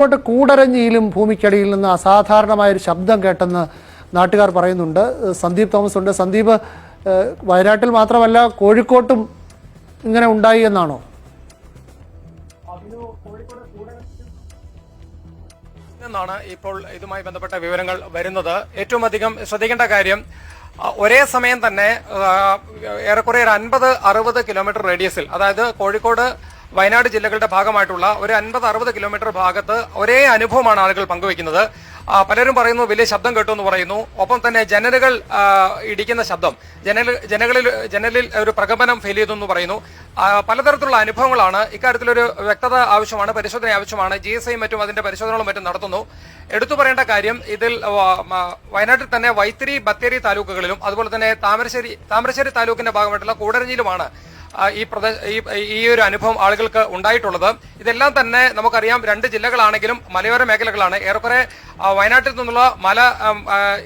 കോഴിക്കോട്ട് കൂടരഞ്ഞിയിലും ഭൂമിക്കടിയിൽ നിന്ന് അസാധാരണമായ ഒരു ശബ്ദം കേട്ടെന്ന് നാട്ടുകാർ പറയുന്നുണ്ട്. സന്ദീപ് തോമസ് ഉണ്ട്. സന്ദീപ് വയനാട്ടിൽ മാത്രമല്ല കോഴിക്കോട്ടും ഇങ്ങനെ ഉണ്ടായി എന്നാണോ? നിന്നാണ് ഇപ്പോൾ ഇതുമായി ബന്ധപ്പെട്ട വിവരങ്ങൾ വരുന്നത്. ഏറ്റവും അധികം ശ്രദ്ധിക്കേണ്ട കാര്യം ഒരേ സമയം തന്നെ ഏറെക്കുറെ ഒരു അൻപത് അറുപത് കിലോമീറ്റർ റേഡിയസിൽ അതായത് കോഴിക്കോട് വയനാട് ജില്ലകളുടെ ഭാഗമായിട്ടുള്ള ഒരു അൻപത് അറുപത് കിലോമീറ്റർ ഭാഗത്ത് ഒരേ അനുഭവമാണ് ആളുകൾ പങ്കുവെക്കുന്നത് പലരും പറയുന്നു വലിയ ശബ്ദം കേട്ടു എന്ന് പറയുന്നു. ഒപ്പം തന്നെ ജനലുകൾ ഇടിക്കുന്ന ശബ്ദം. ജനൽ ജനകളിൽ ജനലിൽ ഒരു പ്രകമ്പനം ഫീൽ ചെയ്തു എന്ന് പറയുന്നു. പലതരത്തിലുള്ള അനുഭവങ്ങളാണ്. ഇക്കാര്യത്തിലൊരു വ്യക്തത ആവശ്യമാണ് പരിശോധന ആവശ്യമാണ്. ജി എസ് ഐ മറ്റും അതിന്റെ പരിശോധനകളും മറ്റും നടത്തുന്നു. എടുത്തു പറയേണ്ട കാര്യം ഇതിൽ വയനാട്ടിൽ തന്നെ വൈത്തിരി ബത്തേരി താലൂക്കുകളിലും അതുപോലെ തന്നെ താമരശ്ശേരി താമരശ്ശേരി താലൂക്കിന്റെ ഭാഗമായിട്ടുള്ള കൂടരഞ്ഞിയിലുമാണ് ഈ പ്രദേശ ഈ- ഒരു അനുഭവം ആളുകൾക്ക് ഉണ്ടായിട്ടുള്ളത്. ഇതെല്ലാം തന്നെ നമുക്കറിയാം രണ്ട് ജില്ലകളാണെങ്കിലും മലയോര മേഖലകളാണ്. ഏറെക്കുറെ വയനാട്ടിൽ നിന്നുള്ള മല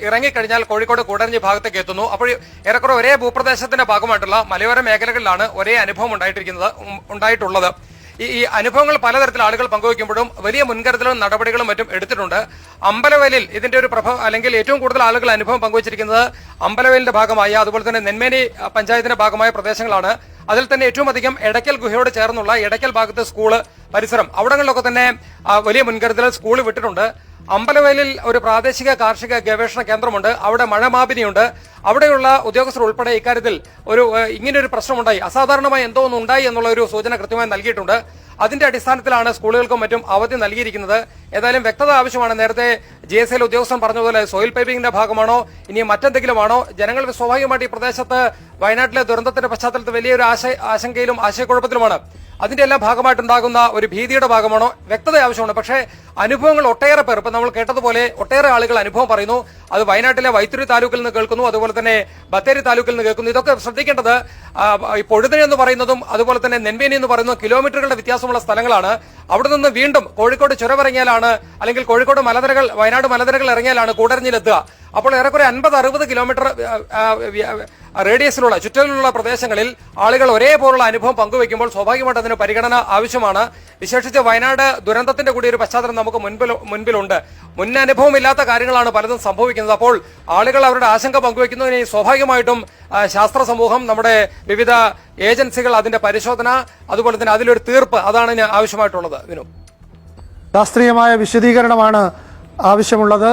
ഇറങ്ങിക്കഴിഞ്ഞാൽ കോഴിക്കോട് കൂടരഞ്ഞി ഭാഗത്തേക്ക് എത്തുന്നു. അപ്പോൾ ഏറെക്കുറെ ഒരേ ഭൂപ്രദേശത്തിന്റെ ഭാഗമായിട്ടുള്ള മലയോര മേഖലകളിലാണ് ഒരേ അനുഭവം ഉണ്ടായിട്ടിരിക്കുന്നത് ഉണ്ടായിട്ടുള്ളത്. ഈ ഈ അനുഭവങ്ങൾ പലതരത്തിൽ ആളുകൾ പങ്കുവയ്ക്കുമ്പോഴും വലിയ മുൻകരുതലും നടപടികളും മറ്റും എടുത്തിട്ടുണ്ട്. അമ്പലവയലിൽ ഇതിന്റെ ഒരു പ്രഭ അല്ലെങ്കിൽ ഏറ്റവും കൂടുതൽ ആളുകൾ അനുഭവം പങ്കുവച്ചിരിക്കുന്നത് അമ്പലവയലിന്റെ ഭാഗമായ അതുപോലെ തന്നെ നെന്മേനി പഞ്ചായത്തിന്റെ ഭാഗമായ പ്രദേശങ്ങളാണ്. അതിൽ തന്നെ ഏറ്റവും അധികം എടയ്ക്കൽ ഗുഹയോട് ചേർന്നുള്ള എടയ്ക്കൽ ഭാഗത്ത് സ്കൂൾ പരിസരം അവിടങ്ങളിലൊക്കെ തന്നെ വലിയ മുൻകരുതൽ സ്കൂൾ വിട്ടിട്ടുണ്ട്. അമ്പലവയലിൽ ഒരു പ്രാദേശിക കാർഷിക ഗവേഷണ കേന്ദ്രമുണ്ട്. അവിടെ മഴമാപിനിയുണ്ട് അവിടെയുള്ള ഉദ്യോഗസ്ഥർ ഉൾപ്പെടെ ഇക്കാര്യത്തിൽ ഒരു ഇങ്ങനെയൊരു പ്രശ്നമുണ്ടായി. അസാധാരണമായി എന്തോ ഒന്നുണ്ടായി എന്നുള്ള ഒരു സൂചന കൃത്യമായി നൽകിയിട്ടുണ്ട്. അതിന്റെ അടിസ്ഥാനത്തിലാണ് സ്കൂളുകൾക്കും മറ്റും അവധി നൽകിയിരിക്കുന്നത്. ഏതായാലും വ്യക്തത ആവശ്യമാണ്. നേരത്തെ ജി എസ് എൽ ഉദ്യോഗസ്ഥൻ പറഞ്ഞതുപോലെ സോയിൽ പൈപ്പിംഗിന്റെ ഭാഗമാണോ ഇനി മറ്റെന്തെങ്കിലും ആണോ ജനങ്ങൾ സ്വാഭാവികമായിട്ട് ഈ പ്രദേശത്ത് വയനാട്ടിലെ ദുരന്തത്തിന്റെ പശ്ചാത്തലത്തിൽ വലിയൊരു ആശ ആശങ്കയിലും ആശയക്കുഴപ്പത്തിലുമാണ്. അതിന്റെ എല്ലാം ഭാഗമായിട്ടുണ്ടാകുന്ന ഒരു ഭീതിയുടെ ഭാഗമാണോ? വ്യക്തത ആവശ്യമാണ്. പക്ഷേ അനുഭവങ്ങൾ ഒട്ടേറെ പേർ ഇപ്പൊ നമ്മൾ കേട്ടതുപോലെ ഒട്ടേറെ ആളുകൾ അനുഭവം പറയുന്നു. അത് വയനാട്ടിലെ വൈത്തിരി താലൂക്കിൽ നിന്ന് കേൾക്കുന്നു അതുപോലെ തന്നെ ബത്തേരി താലൂക്കിൽ നിന്ന് കേൾക്കുന്നു. ഇതൊക്കെ ശ്രദ്ധിക്കേണ്ടത് ഈ പൊഴുതന എന്ന് പറയുന്നതും അതുപോലെ തന്നെ നെൻവേനി എന്ന് പറയുന്ന കിലോമീറ്ററുകളുടെ വ്യത്യാസമുള്ള സ്ഥലങ്ങളാണ്. അവിടെ നിന്ന് വീണ്ടും കോഴിക്കോട് ചുരമിറങ്ങിയാലാണ് അല്ലെങ്കിൽ കോഴിക്കോട് മലനിരകൾ വയനാട് മലനിരകൾ ഇറങ്ങിയാലാണ് കൂടരഞ്ഞിലെത്തുക. അപ്പോൾ ഏറെക്കുറെ അൻപത് അറുപത് കിലോമീറ്റർ റേഡിയസിലുള്ള ചുറ്റലിലുള്ള പ്രദേശങ്ങളിൽ ആളുകൾ ഒരേപോലുള്ള അനുഭവം പങ്കുവയ്ക്കുമ്പോൾ സ്വാഭാവികമായിട്ട് അതിന് പരിഗണന ആവശ്യമാണ്. വിശേഷിച്ച് വയനാട് ദുരന്തത്തിന്റെ കൂടി ഒരു പശ്ചാത്തലം നമുക്ക് മുൻപിൽ മുൻപിലുണ്ട്. മുൻ അനുഭവമില്ലാത്ത കാര്യങ്ങളാണ് പലതും സംഭവിക്കുന്നത്. അപ്പോൾ ആളുകൾ അവരുടെ ആശങ്ക പങ്കുവയ്ക്കുന്നതിന് സ്വാഭാവികമായിട്ടും ശാസ്ത്ര സമൂഹം നമ്മുടെ വിവിധ ഏജൻസികൾ അതിന്റെ പരിശോധന അതുപോലെ തന്നെ അതിലൊരു തീർപ്പ് അതാണ് ആവശ്യമായിട്ടുള്ളത്. വിനു. ശാസ്ത്രീയമായ വിശദീകരണമാണ് ആവശ്യമുള്ളത്.